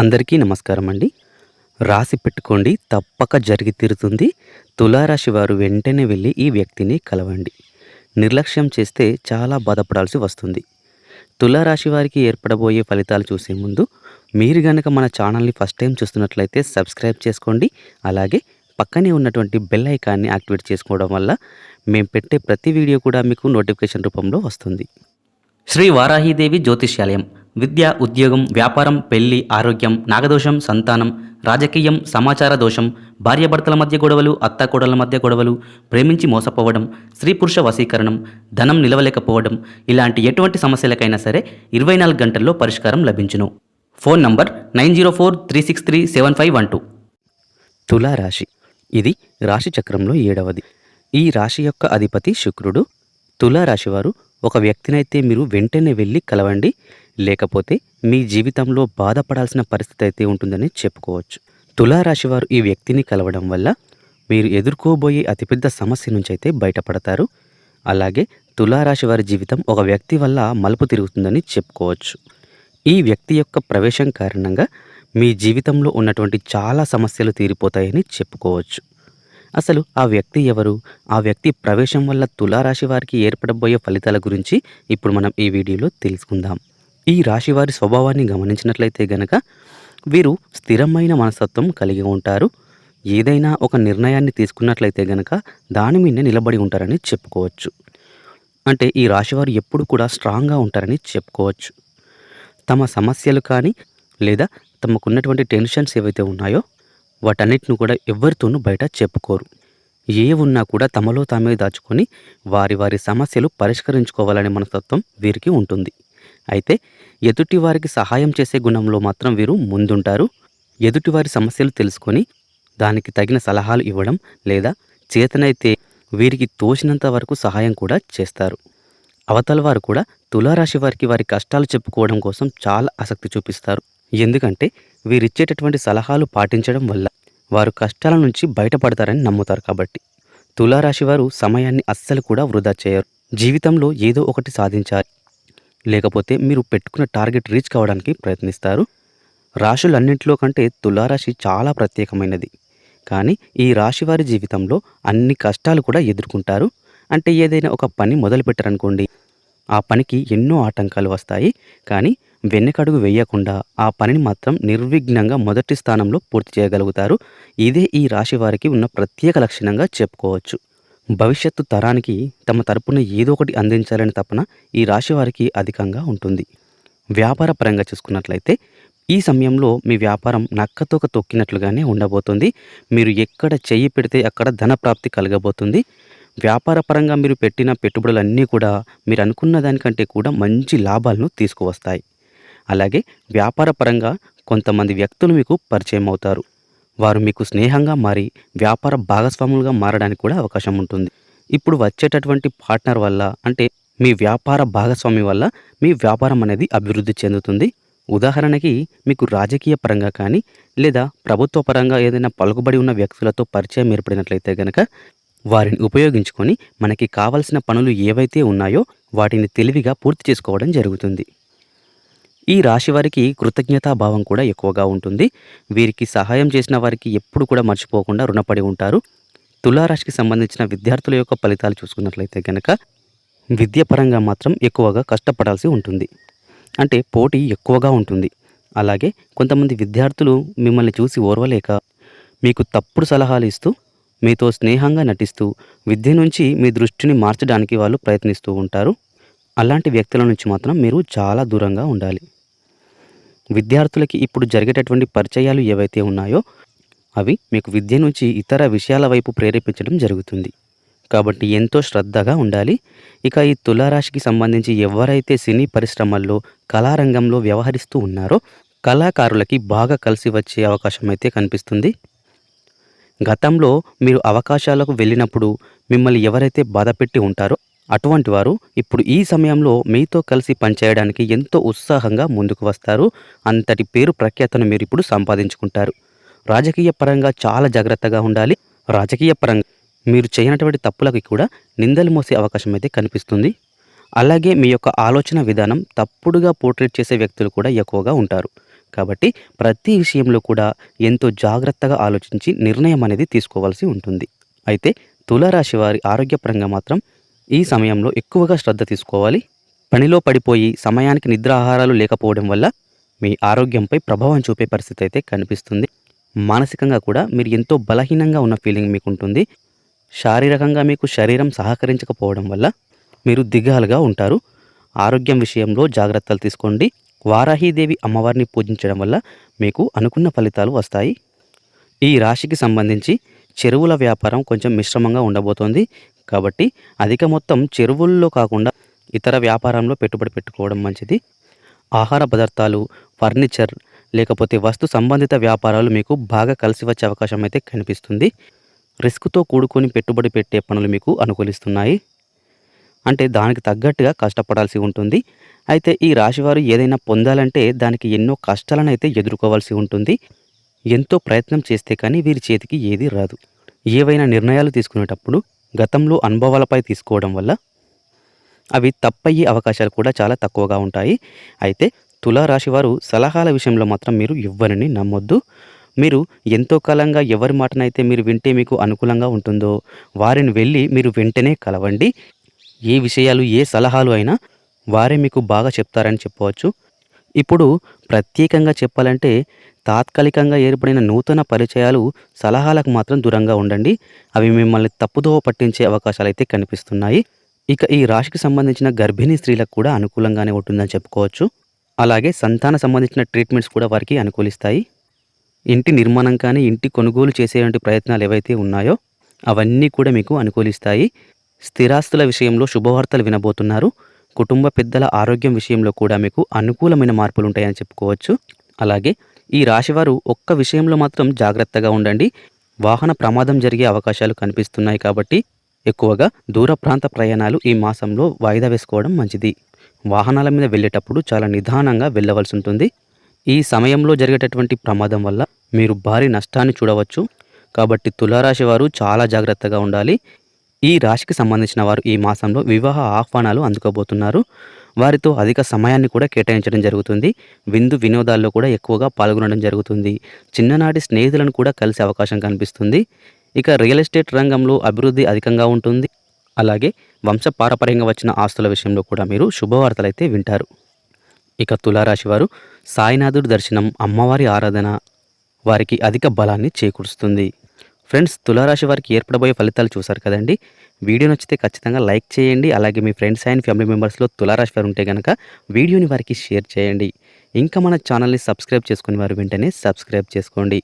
అందరికీ నమస్కారం అండి. రాసి పెట్టుకోండి తప్పక జరిగి తీరుతుంది. తులారాశి వారు వెంటనే వెళ్ళి ఈ వ్యక్తిని కలవండి. నిర్లక్ష్యం చేస్తే చాలా బాధపడాల్సి వస్తుంది. తులారాశి వారికి ఏర్పడబోయే ఫలితాలు చూసే ముందు మీరు కనుక మన ఛానల్ని ఫస్ట్ టైం చూస్తున్నట్లయితే సబ్స్క్రైబ్ చేసుకోండి. అలాగే పక్కనే ఉన్నటువంటి బెల్ ఐకాన్ని యాక్టివేట్ చేసుకోవడం వల్ల మేము పెట్టే ప్రతి వీడియో కూడా మీకు నోటిఫికేషన్ రూపంలో వస్తుంది. శ్రీ వారాహీదేవి జ్యోతిష్యాలయం విద్య ఉద్యోగం వ్యాపారం పెళ్ళి ఆరోగ్యం నాగదోషం సంతానం రాజకీయం సమాచార దోషం భార్యాభర్తల మధ్య గొడవలు అత్తాకోడల మధ్య గొడవలు ప్రేమించి మోసపోవడం స్త్రీ పురుష వశీకరణం ధనం నిలవలేకపోవడం ఇలాంటి ఎటువంటి సమస్యలకైనా సరే ఇరవై నాలుగు గంటల్లో పరిష్కారం లభించును. Phone number nine zero four three six three seven five one two. తులారాశి. ఇది రాశి చక్రంలో ఏడవది. ఈ రాశి యొక్క అధిపతి శుక్రుడు. తులారాశివారు ఒక వ్యక్తినైతే మీరు వెంటనే వెళ్ళి కలవండి. లేకపోతే మీ జీవితంలో బాధపడాల్సిన పరిస్థితి అయితే ఉంటుందని చెప్పుకోవచ్చు. తులారాశి వారు ఈ వ్యక్తిని కలవడం వల్ల మీరు ఎదుర్కోబోయే అతిపెద్ద సమస్య నుంచి అయితే బయటపడతారు. అలాగే తులారాశి వారి జీవితం ఒక వ్యక్తి వల్ల మలుపు తిరుగుతుందని చెప్పుకోవచ్చు. ఈ వ్యక్తి యొక్క ప్రవేశం కారణంగా మీ జీవితంలో ఉన్నటువంటి చాలా సమస్యలు తీరిపోతాయని చెప్పుకోవచ్చు. అసలు ఆ వ్యక్తి ఎవరు? ఆ వ్యక్తి ప్రవేశం వల్ల తులారాశి వారికి ఏర్పడబోయే ఫలితాల గురించి ఇప్పుడు మనం ఈ వీడియోలో తెలుసుకుందాం. ఈ రాశి వారి స్వభావాన్ని గమనించినట్లయితే గనక వీరు స్థిరమైన మనస్తత్వం కలిగి ఉంటారు. ఏదైనా ఒక నిర్ణయాన్ని తీసుకున్నట్లయితే గనక దాని మీద నిలబడి ఉంటారని చెప్పుకోవచ్చు. అంటే ఈ రాశివారు ఎప్పుడు కూడా స్ట్రాంగ్గా ఉంటారని చెప్పుకోవచ్చు. తమ సమస్యలు కానీ లేదా తమకున్నటువంటి టెన్షన్స్ ఏవైతే ఉన్నాయో వాటన్నిటిని కూడా ఎవరితోనూ బయట చెప్పుకోరు. ఏ ఉన్నా కూడా తమలో తామే దాచుకొని వారి వారి సమస్యలు పరిష్కరించుకోవాలనే మనస్తత్వం వీరికి ఉంటుంది. అయితే ఎదుటి వారికి సహాయం చేసే గుణంలో మాత్రం వీరు ముందుంటారు. ఎదుటివారి సమస్యలు తెలుసుకొని దానికి తగిన సలహాలు ఇవ్వడం లేదా చేతనైతే వీరికి తోచినంత వరకు సహాయం కూడా చేస్తారు. అవతల వారు కూడా తులారాశి వారికి వారి కష్టాలు చెప్పుకోవడం కోసం చాలా ఆసక్తి చూపిస్తారు. ఎందుకంటే వీరిచ్చేటటువంటి సలహాలు పాటించడం వల్ల వారు కష్టాల నుంచి బయటపడతారని నమ్ముతారు కాబట్టి. తులారాశి వారు సమయాన్ని అస్సలు కూడా వృధా చేయరు. జీవితంలో ఏదో ఒకటి సాధించాలి. లేకపోతే మీరు పెట్టుకున్న టార్గెట్ రీచ్ కావడానికి ప్రయత్నిస్తారు. రాశులన్నింటిలో కంటే తులారాశి చాలా ప్రత్యేకమైనది. కానీ ఈ రాశి వారి జీవితంలో అన్ని కష్టాలు కూడా ఎదుర్కొంటారు. అంటే ఏదైనా ఒక పని మొదలుపెట్టారనుకోండి ఆ పనికి ఎన్నో ఆటంకాలు వస్తాయి. కానీ వెన్నకడుగు వేయకుండా ఆ పనిని మాత్రం నిర్విఘ్నంగా మొదటి స్థానంలో పూర్తి చేయగలుగుతారు. ఇదే ఈ రాశి వారికి ఉన్న ప్రత్యేక లక్షణంగా చెప్పుకోవచ్చు. భవిష్యత్తు తరానికి తమ తరపున ఏదో ఒకటి అందించాలని తపన ఈ రాశి వారికి అధికంగా ఉంటుంది. వ్యాపార పరంగా చూసుకున్నట్లయితే ఈ సమయంలో మీ వ్యాపారం నక్కతోక తొక్కినట్లుగానే ఉండబోతుంది. మీరు ఎక్కడ చెయ్యి పెడితే అక్కడ ధన ప్రాప్తి కలగబోతుంది. వ్యాపార పరంగా మీరు పెట్టిన పెట్టుబడులన్నీ కూడా మీరు అనుకున్న దానికంటే కూడా మంచి లాభాలను తీసుకువస్తాయి. అలాగే వ్యాపార పరంగా కొంతమంది వ్యక్తులు మీకు పరిచయం అవుతారు. వారు మీకు స్నేహంగా మారి వ్యాపార భాగస్వాములుగా మారడానికి కూడా అవకాశం ఉంటుంది. ఇప్పుడు వచ్చేటటువంటి పార్ట్నర్ వల్ల అంటే మీ వ్యాపార భాగస్వామి వల్ల మీ వ్యాపారం అనేది అభివృద్ధి చెందుతుంది. ఉదాహరణకి మీకు రాజకీయ పరంగా కానీ లేదా ప్రభుత్వ పరంగా ఏదైనా పలుకుబడి ఉన్న వ్యక్తులతో పరిచయం ఏర్పడినట్లయితే గనక వారిని ఉపయోగించుకొని మనకి కావలసిన పనులు ఏవైతే ఉన్నాయో వాటిని తెలివిగా పూర్తి చేసుకోవడం జరుగుతుంది. ఈ రాశి వారికి కృతజ్ఞతాభావం కూడా ఎక్కువగా ఉంటుంది. వీరికి సహాయం చేసిన వారికి ఎప్పుడు కూడా మర్చిపోకుండా రుణపడి ఉంటారు. తులారాశికి సంబంధించిన విద్యార్థుల యొక్క ఫలితాలు చూసుకున్నట్లయితే కనుక విద్యపరంగా మాత్రం ఎక్కువగా కష్టపడాల్సి ఉంటుంది. అంటే పోటీ ఎక్కువగా ఉంటుంది. అలాగే కొంతమంది విద్యార్థులు మిమ్మల్ని చూసి ఓర్వలేక మీకు తప్పుడు సలహాలు ఇస్తూ మీతో స్నేహంగా నటిస్తూ విద్య నుంచి మీ దృష్టిని మార్చడానికి వాళ్ళు ప్రయత్నిస్తూ ఉంటారు. అలాంటి వ్యక్తుల నుంచి మాత్రం మీరు చాలా దూరంగా ఉండాలి. విద్యార్థులకి ఇప్పుడు జరిగేటటువంటి పరిచయాలు ఏవైతే ఉన్నాయో అవి మీకు విద్య నుంచి ఇతర విషయాల వైపు ప్రేరేపించడం జరుగుతుంది. కాబట్టి ఎంతో శ్రద్ధగా ఉండాలి. ఇక ఈ తులారాశికి సంబంధించి ఎవరైతే సినీ పరిశ్రమల్లో కళారంగంలో వ్యవహరిస్తూ ఉన్నారో కళాకారులకి బాగా కలిసి వచ్చే అవకాశం అయితే కనిపిస్తుంది. గతంలో మీరు అవకాశాలకు వెళ్ళినప్పుడు మిమ్మల్ని ఎవరైతే బాధపెట్టి ఉంటారో అటువంటి వారు ఇప్పుడు ఈ సమయంలో మీతో కలిసి పనిచేయడానికి ఎంతో ఉత్సాహంగా ముందుకు వస్తారు. అంతటి పేరు ప్రఖ్యాతను మీరు ఇప్పుడు సంపాదించుకుంటారు. రాజకీయ పరంగా చాలా జాగ్రత్తగా ఉండాలి. రాజకీయ పరంగా మీరు చేయనటువంటి తప్పులకి కూడా నిందలు మోసే అవకాశం అయితే కనిపిస్తుంది. అలాగే మీ యొక్క ఆలోచన విధానం తప్పుడుగా పోర్ట్రేట్ చేసే వ్యక్తులు కూడా ఎక్కువగా ఉంటారు. కాబట్టి ప్రతి విషయంలో కూడా ఎంతో జాగ్రత్తగా ఆలోచించి నిర్ణయం అనేది తీసుకోవాల్సి ఉంటుంది. అయితే తులారాశి వారి ఆరోగ్యపరంగా మాత్రం ఈ సమయంలో ఎక్కువగా శ్రద్ధ తీసుకోవాలి. పనిలో పడిపోయి సమయానికి నిద్ర ఆహారాలు లేకపోవడం వల్ల మీ ఆరోగ్యంపై ప్రభావం చూపే పరిస్థితి అయితే కనిపిస్తుంది. మానసికంగా కూడా మీరు ఎంతో బలహీనంగా ఉన్న ఫీలింగ్ మీకు ఉంటుంది శారీరకంగా మీకు శరీరం సహకరించకపోవడం వల్ల మీరు దిగాలుగా ఉంటారు. ఆరోగ్యం విషయంలో జాగ్రత్తలు తీసుకోండి. వారాహీదేవి అమ్మవారిని పూజించడం వల్ల మీకు అనుకున్న ఫలితాలు వస్తాయి. ఈ రాశికి సంబంధించి చెరువుల వ్యాపారం కొంచెం మిశ్రమంగా ఉండబోతోంది. కాబట్టి అధిక మొత్తం చెరువుల్లో కాకుండా ఇతర వ్యాపారంలో పెట్టుబడి పెట్టుకోవడం మంచిది. ఆహార పదార్థాలు ఫర్నిచర్ లేకపోతే వస్తు సంబంధిత వ్యాపారాలు మీకు బాగా కలిసి వచ్చే అవకాశం అయితే కనిపిస్తుంది. రిస్క్తో కూడుకొని పెట్టుబడి పెట్టే పనులు మీకు అనుకూలిస్తున్నాయి. అంటే దానికి తగ్గట్టుగా కష్టపడాల్సి ఉంటుంది. అయితే ఈ రాశివారు ఏదైనా పొందాలంటే దానికి ఎన్నో కష్టాలను అయితే ఎదుర్కోవాల్సి ఉంటుంది. ఎంతో ప్రయత్నం చేస్తే కానీ వీరి చేతికి ఏది రాదు. ఏవైనా నిర్ణయాలు తీసుకునేటప్పుడు గతంలో అనుభవాలపై తీసుకోవడం వల్ల అవి తప్పయ్యే అవకాశాలు కూడా చాలా తక్కువగా ఉంటాయి. అయితే తులారాశి వారు సలహాల విషయంలో మాత్రం మీరు ఇవ్వరని నమ్మొద్దు. మీరు ఎంతో కాలంగా ఎవరి మాటనైతే మీరు వింటే మీకు అనుకూలంగా ఉంటుందో వారిని వెళ్ళి మీరు వెంటనే కలవండి. ఏ విషయాలు ఏ సలహాలు అయినా వారే మీకు బాగా చెప్తారని చెప్పవచ్చు. ఇప్పుడు ప్రత్యేకంగా చెప్పాలంటే తాత్కాలికంగా ఏర్పడిన నూతన పరిచయాలు సలహాలకు మాత్రం దూరంగా ఉండండి. అవి మిమ్మల్ని తప్పుదోవ పట్టించే అవకాశాలు అయితే కనిపిస్తున్నాయి. ఇక ఈ రాశికి సంబంధించిన గర్భిణీ స్త్రీలకు కూడా అనుకూలంగానే ఉంటుందని చెప్పుకోవచ్చు. అలాగే సంతాన సంబంధించిన ట్రీట్మెంట్స్ కూడా వారికి అనుకూలిస్తాయి. ఇంటి నిర్మాణం కానీ ఇంటి కొనుగోలు చేసేటువంటి ప్రయత్నాలు ఏవైతే ఉన్నాయో అవన్నీ కూడా మీకు అనుకూలిస్తాయి. స్థిరాస్తుల విషయంలో శుభవార్తలు వినబోతున్నారు. కుటుంబ పెద్దల ఆరోగ్యం విషయంలో కూడా మీకు అనుకూలమైన మార్పులు ఉంటాయని చెప్పుకోవచ్చు. అలాగే ఈ రాశివారు ఒక్క విషయంలో మాత్రం జాగ్రత్తగా ఉండండి. వాహన ప్రమాదం జరిగే అవకాశాలు కనిపిస్తున్నాయి కాబట్టి ఎక్కువగా దూర ప్రాంత ప్రయాణాలు ఈ మాసంలో వాయిదా వేసుకోవడం మంచిది. వాహనాల మీద వెళ్ళేటప్పుడు చాలా నిదానంగా వెళ్ళవలసి ఉంటుంది. ఈ సమయంలో జరిగేటటువంటి ప్రమాదం వల్ల మీరు భారీ నష్టాన్ని చూడవచ్చు. కాబట్టి తులారాశి వారు చాలా జాగ్రత్తగా ఉండాలి. ఈ రాశికి సంబంధించిన వారు ఈ మాసంలో వివాహ ఆహ్వానాలు అందుకోబోతున్నారు. వారితో అధిక సమయాన్ని కూడా కేటాయించడం జరుగుతుంది. విందు వినోదాల్లో కూడా ఎక్కువగా పాల్గొనడం జరుగుతుంది. చిన్ననాటి స్నేహితులను కూడా కలిసే అవకాశం కనిపిస్తుంది. ఇక రియల్ ఎస్టేట్ రంగంలో అభివృద్ధి అధికంగా ఉంటుంది. అలాగే వంశపారపర్యంగా వచ్చిన ఆస్తుల విషయంలో కూడా మీరు శుభవార్తలు అయితే వింటారు. ఇక తులారాశి వారు సాయినాథుడి దర్శనం అమ్మవారి ఆరాధన వారికి అధిక బలాన్ని చేకూరుస్తుంది. ఫ్రెండ్స్ తులారాశి వారికి ఏర్పడబోయే ఫలితాలు చూసారు కదండి. వీడియో నచ్చితే ఖచ్చితంగా లైక్ చేయండి. అలాగే మీ ఫ్రెండ్స్ అండ్ ఫ్యామిలీ మెంబర్స్లో తులారాశి వారు ఉంటే కనుక వీడియోని వారికి షేర్ చేయండి. ఇంకా మన ఛానల్ని సబ్స్క్రైబ్ చేసుకుని వారు వెంటనే సబ్స్క్రైబ్ చేసుకోండి.